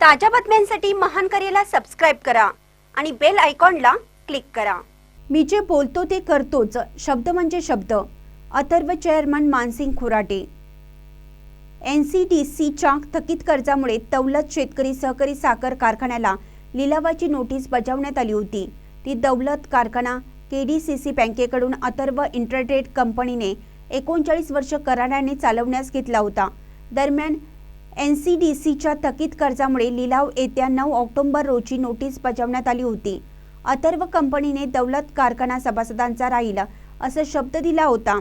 ताज्या बातम्यांसाठी महान करेला सबस्क्राईब करा आणि बेल आयकॉनला क्लिक करा. मी जे बोलतो ते करतोच. शब्द म्हणजे शब्द. Atharva chairman Mansing Khurate. N C D सीच्या थकीत कर्जामुळे दौलत शेतकरी सहकारी साखर कारखान्याला लिलावाची नोटीस बजावण्यात आली होती. ती दौलत कारखाना के डी सी सी बँकेकडून अथर्व इंटरट्रेड कंपनीने एकोणचाळीस वर्ष कराराने चालवण्यास घेतला होता. दरम्यान एन सी डी सीच्या थकीत कर्जामुळे लिलाव येत्या नऊ ऑक्टोबर रोजी नोटीस बजावण्यात आली होती. अथर्व कंपनीने दौलत कारखाना सभासदांचा राहील असा शब्द दिला होता.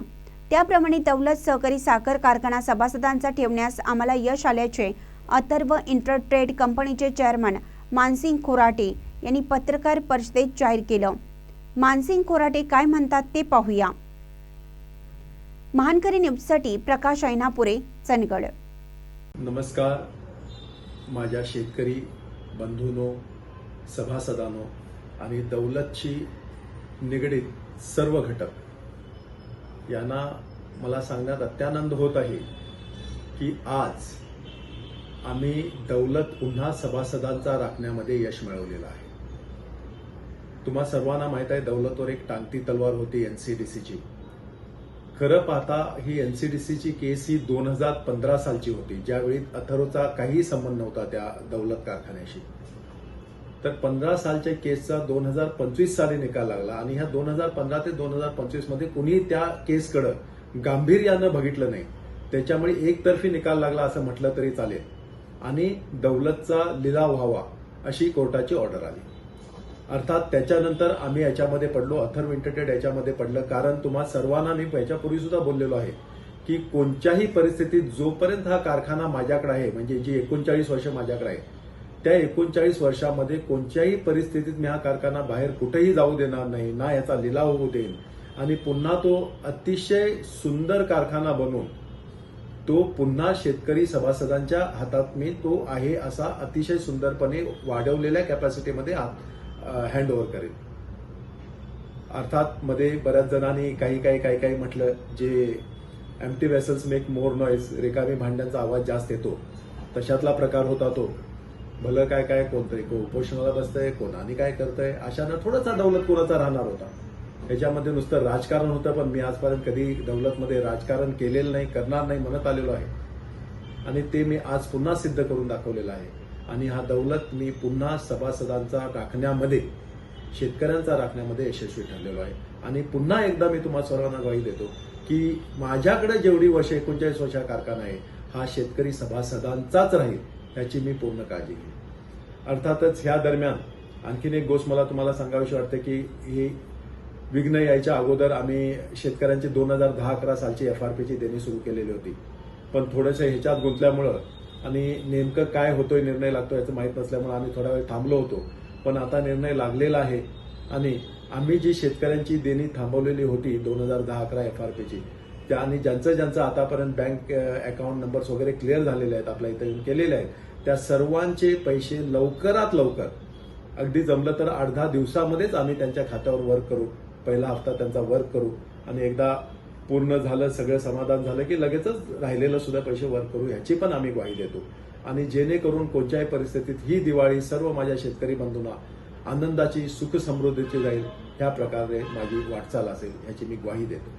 त्याप्रमाणे दौलत सहकारी साखर कारखाना सभासदांचा ठेवण्यास आम्हाला यश आल्याचे अथर्व इंटरट्रेड कंपनीचे चेअरमन मानसिंग खोराटे यांनी पत्रकार परिषदेत जाहीर केलं. मानसिंग खोराटे काय म्हणतात ते पाहूया. महानकरी न्यूजसाठी प्रकाश ऐनापुरे चंदगड. नमस्कार. माझ्या शेतकरी बंधूनो सभासदानो आणि दौलतशी निगडीत सर्व घटक यांना मला सांगण्यात अत्यानंद होत आहे की आज आम्ही दौलत पुन्हा सभासदांचा राखण्यामध्ये यश मिळवलेलं आहे. तुम्हा सर्वांना माहीत आहे दौलतवर एक टांगती तलवार होती एन सी डी सीची खरं पाहता ही एन सी डी सीची केस ही दोन हजार पंधरा सालची होती ज्यावेळी अथरोचा काहीही संबंध नव्हता त्या दौलत कारखान्याशी. तर पंधरा सालच्या केसचा दोन हजार पंचवीस साली निकाल लागला आणि ह्या दोन हजार पंधरा ते दोन हजार पंचवीसमध्ये कुणी त्या केसकडं गांभीर्यानं बघितलं नाही. त्याच्यामुळे एकतर्फी निकाल लागला असं म्हटलं तरी चालेल. आणि दौलतचा लिलाव व्हावा अशी कोर्टाची ऑर्डर आली. अर्थात त्याच्यानंतर आम्ही याच्यामध्ये पडलो. अथर्व इंटरटेड याच्यामध्ये पडलं. कारण तुम्हा सर्वांना मी याच्यापूर्वी सुद्धा बोललेलो आहे की कोणत्याही परिस्थितीत जोपर्यंत हा कारखाना माझ्याकडे आहे म्हणजे जी एकोणचाळीस वर्ष माझ्याकडे आहे त्या एकोणचाळीस वर्षामध्ये कोणत्याही परिस्थितीत मी हा कारखाना बाहेर कुठेही जाऊ देणार नाही ना याचा लिलाव होऊ देईन. आणि पुन्हा तो अतिशय सुंदर कारखाना बनवून तो पुन्हा शेतकरी सभासदांच्या हातात मी तो आहे असा अतिशय सुंदरपणे वाढवलेल्या कॅपॅसिटीमध्ये हँड ओव्हर करेन. अर्थात मध्ये बऱ्याच जणांनी काही काही काही काही म्हटलं जे empty vessels make more noise रिकामी भांड्यांचा आवाज जास्त येतो. तशातला प्रकार होता तो. भलं काय काय कोणतंय को उपोषणाला बसतंय कोण आणि काय करतंय अशानं थोडासा दौलत कुणाचा राहणार होता. याच्यामध्ये नुसतं राजकारण होतं पण मी आजपर्यंत कधी दौलतमध्ये राजकारण केलेलं नाही करणार नाही म्हणत आलेलो आहे. आणि ते मी आज पुन्हा सिद्ध करून दाखवलेलं आहे. आणि हा दौलत मी पुन्हा सभासदांचा राखण्यामध्ये शेतकऱ्यांचा राखण्यामध्ये यशस्वी ठरलेलो आहे. आणि पुन्हा एकदा मी तुम्हाला सर्वांना ग्वाही देतो की माझ्याकडे जेवढी वर्ष एकोणचाळीस वर्षा कारखाना आहे हा शेतकरी सभासदांचाच राहील याची मी पूर्ण काळजी घेईन. अर्थातच ह्या दरम्यान आणखीन एक गोष्ट मला तुम्हाला सांगावीशी वाटते की ही विघ्न यायच्या अगोदर आम्ही शेतकऱ्यांची दोन हजार दहा अकरा सालची एफ आर पीची देणी सुरू केलेली होती. पण थोडंसं ह्याच्यात गुंतल्यामुळं आणि नेमकं काय होतोय निर्णय लागतो याचं माहीत नसल्यामुळे आम्ही थोडा वेळ थांबलो होतो. पण आता निर्णय लागलेला आहे आणि आम्ही जी शेतकऱ्यांची देणी थांबवलेली होती दोन हजार दहा अकरा एफ आर पीची त्या आणि ज्यांचं ज्यांचं आतापर्यंत बँक अकाउंट नंबर्स वगैरे क्लिअर झालेले आहेत आपल्या इथं येऊन केलेले आहेत त्या सर्वांचे पैसे लवकरात लवकर अगदी जमलं तर आठ दहा दिवसामध्येच आम्ही त्यांच्या खात्यावर वर्क करू. पहिला हप्ता त्यांचा वर्क करू आणि एकदा पूर्ण झालं सगळं समाधान झालं की लगेचच राहिलेलं सुद्धा पैसे वर्क करू ह्याची पण आम्ही ग्वाही देतो. आणि जेणेकरून कोणत्याही परिस्थितीत ही दिवाळी सर्व माझ्या शेतकरी बंधूंना आनंदाची सुख समृद्धीची जाईल ह्या प्रकारे माझी वाटचाल असेल ह्याची मी ग्वाही देतो.